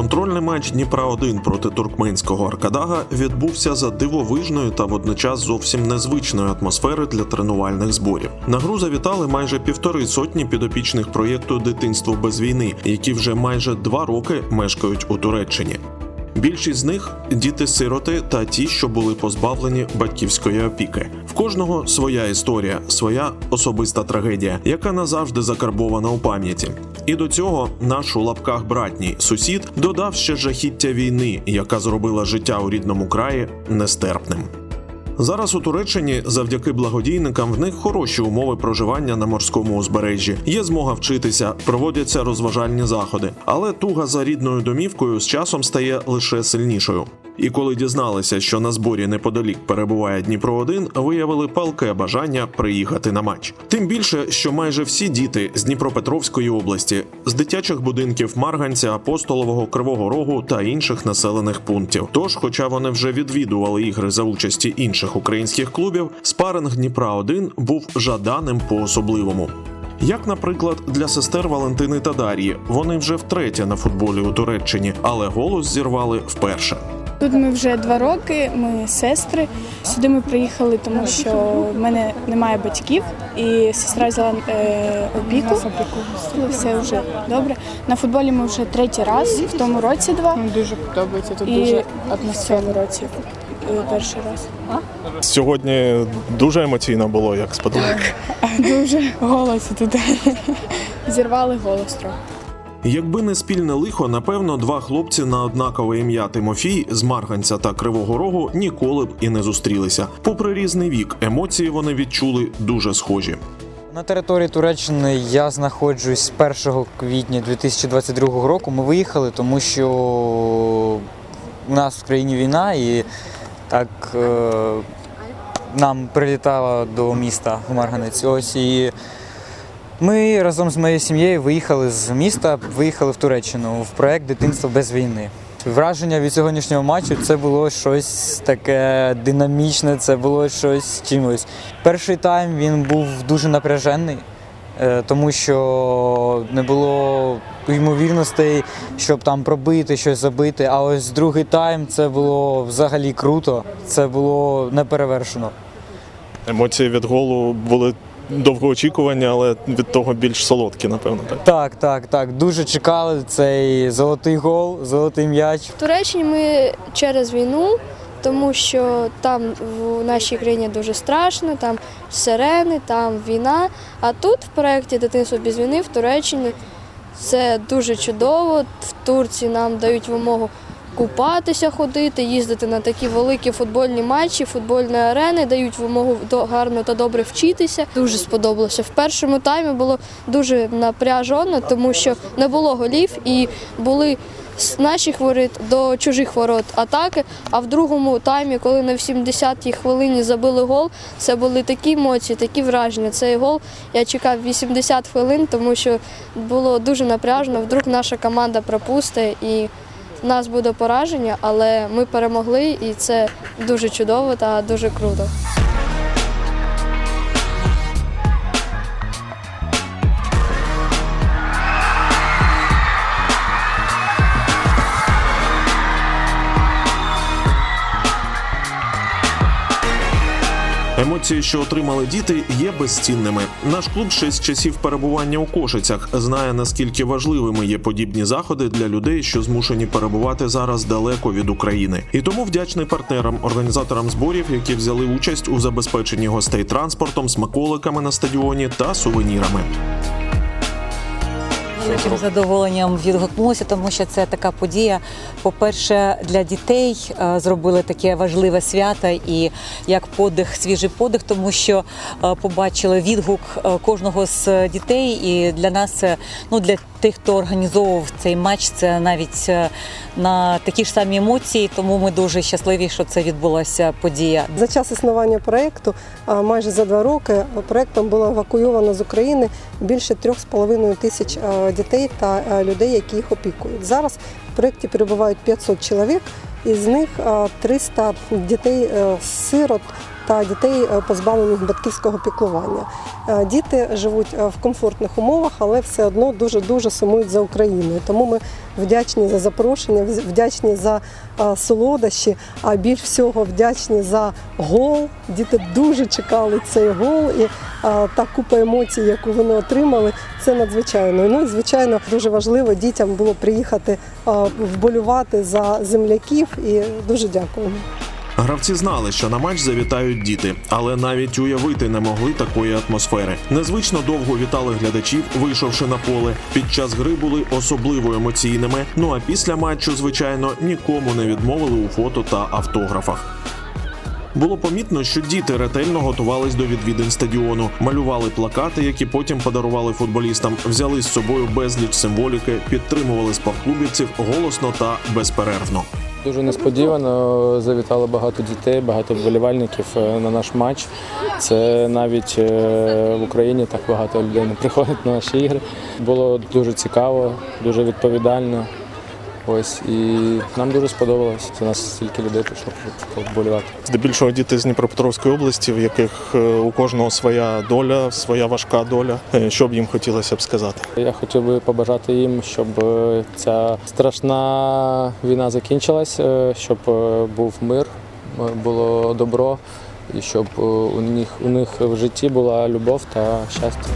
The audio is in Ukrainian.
Контрольний матч Дніпра 1 проти туркменського Аркадага відбувся за дивовижною та водночас зовсім незвичної атмосфери для тренувальних зборів. На гру завітали майже півтори сотні підопічних проєкту Дитинство без війни, які вже майже два роки мешкають у Туреччині. Більшість з них діти-сироти та ті, що були позбавлені батьківської опіки. В кожного своя історія, своя особиста трагедія, яка назавжди закарбована у пам'яті. І до цього наш у лапках братній сусід додав ще жахіття війни, яка зробила життя у рідному краї нестерпним. Зараз у Туреччині завдяки благодійникам в них хороші умови проживання на морському узбережжі. Є змога вчитися, проводяться розважальні заходи. Але туга за рідною домівкою з часом стає лише сильнішою. І коли дізналися, що на зборі неподалік перебуває Дніпро 1 виявили палке бажання приїхати на матч. Тим більше, що майже всі діти з Дніпропетровської області, з дитячих будинків Марганця, Апостолового, Кривого Рогу та інших населених пунктів. Тож, хоча вони вже відвідували ігри за участі інших українських клубів, спаринг Дніпра 1 був жаданим по особливому. Як, наприклад, для сестер Валентини та Дар'ї, вони вже втретє на футболі у Туреччині, але голос зірвали вперше. Тут ми вже два роки, ми сестри. Сюди ми приїхали, тому що в мене немає батьків, і сестра взяла е, опіку. Все вже добре. На футболі ми вже третій раз, в тому році два. Нам дуже подобається тут І дуже в цьому році е, перший раз. Сьогодні дуже емоційно було, як сподобалося. Дуже голоси тут. Зірвали голос трохи. Якби не спільне лихо, напевно, два хлопці на однакове ім'я Тимофій з Марганця та Кривого Рогу ніколи б і не зустрілися. Попри різний вік, емоції вони відчули дуже схожі. На території Туреччини я знаходжусь 1 квітня 2022 року. Ми виїхали, тому що у нас в країні війна і так е, нам прилітало до міста Марганець. Ось і ми разом з моєю сім'єю виїхали з міста, виїхали в Туреччину в проект Дитинство без війни. Враження від сьогоднішнього матчу це було щось таке динамічне, це було щось чимось. Перший тайм він був дуже напряжений, е, тому що не було ймовірностей, щоб там пробити щось забити. А ось другий тайм це було взагалі круто, це було неперевершено. Емоції від голу були довгоочікувані, але від того більш солодкі, напевно. Так. Так, так, так. Дуже чекали цей золотий гол, золотий м'яч. В Туреччині ми через війну, тому що там в нашій країні дуже страшно, там сирени, там війна. А тут в проєкті Дитинство без війни в Туреччині це дуже чудово. В Турції нам дають вимогу купатися, ходити, їздити на такі великі футбольні матчі, футбольні арени, дають вимогу гарно та добре вчитися. Дуже сподобалося. В першому таймі було дуже напряжено, тому що не було голів і були з наших воріт до чужих ворот атаки. А в другому таймі, коли на 70-й хвилині забили гол, це були такі емоції, такі враження. Цей гол я чекав 80 хвилин, тому що було дуже напряжно. Вдруг наша команда пропустить і нас буде пораження, але ми перемогли, і це дуже чудово та дуже круто. Емоції, що отримали діти, є безцінними. Наш клуб ще з часів перебування у Кошицях знає наскільки важливими є подібні заходи для людей, що змушені перебувати зараз далеко від України. І тому вдячний партнерам, організаторам зборів, які взяли участь у забезпеченні гостей транспортом, смаколиками на стадіоні та сувенірами. Великим задоволенням відгукнулося, тому що це така подія. По-перше, для дітей е, зробили таке важливе свято і як подих, свіжий подих, тому що е, побачили відгук е, кожного з дітей. І для нас це ну для тих, хто організовував цей матч, це навіть е, на такі ж самі емоції. Тому ми дуже щасливі, що це відбулася подія. За час існування проєкту, майже за два роки, проєктом було евакуйовано з України більше 3,5 тисяч е, дітей та е, людей, які їх опікують. Зараз в проєкті перебувають 500 чоловік, із них е, 300 дітей е, сирот та дітей, е, позбавлених батьківського піклування. Е, Діти живуть е, в комфортних умовах, але все одно дуже дуже сумують за Україною. Тому ми вдячні за запрошення, вдячні за солодощі, а більш всього вдячні за гол. Діти дуже чекали цей гол, і та купа емоцій, яку вони отримали, це надзвичайно. Ну і звичайно, дуже важливо дітям було приїхати вболювати за земляків. І дуже дякуємо. Гравці знали, що на матч завітають діти, але навіть уявити не могли такої атмосфери. Незвично довго вітали глядачів, вийшовши на поле. Під час гри були особливо емоційними. Ну а після матчу, звичайно, нікому не відмовили у фото та автографах. Було помітно, що діти ретельно готувались до відвідин стадіону, малювали плакати, які потім подарували футболістам, взяли з собою безліч символіки, підтримували спортклубівців голосно та безперервно. Дуже несподівано завітало багато дітей, багато вболівальників е, на наш матч. Це навіть е, в Україні так багато людей не приходить на наші ігри. Було дуже цікаво, дуже відповідально. Ось і нам дуже сподобалось. Це нас стільки людей прийшло поболівати. Здебільшого діти з Дніпропетровської області, в яких е, у кожного своя доля, своя важка доля. Е, Що б їм хотілося б сказати? Я хотів би побажати їм, щоб е, ця страшна війна закінчилась, щоб був мир, було добро, і щоб у них, у них в житті була любов та щастя.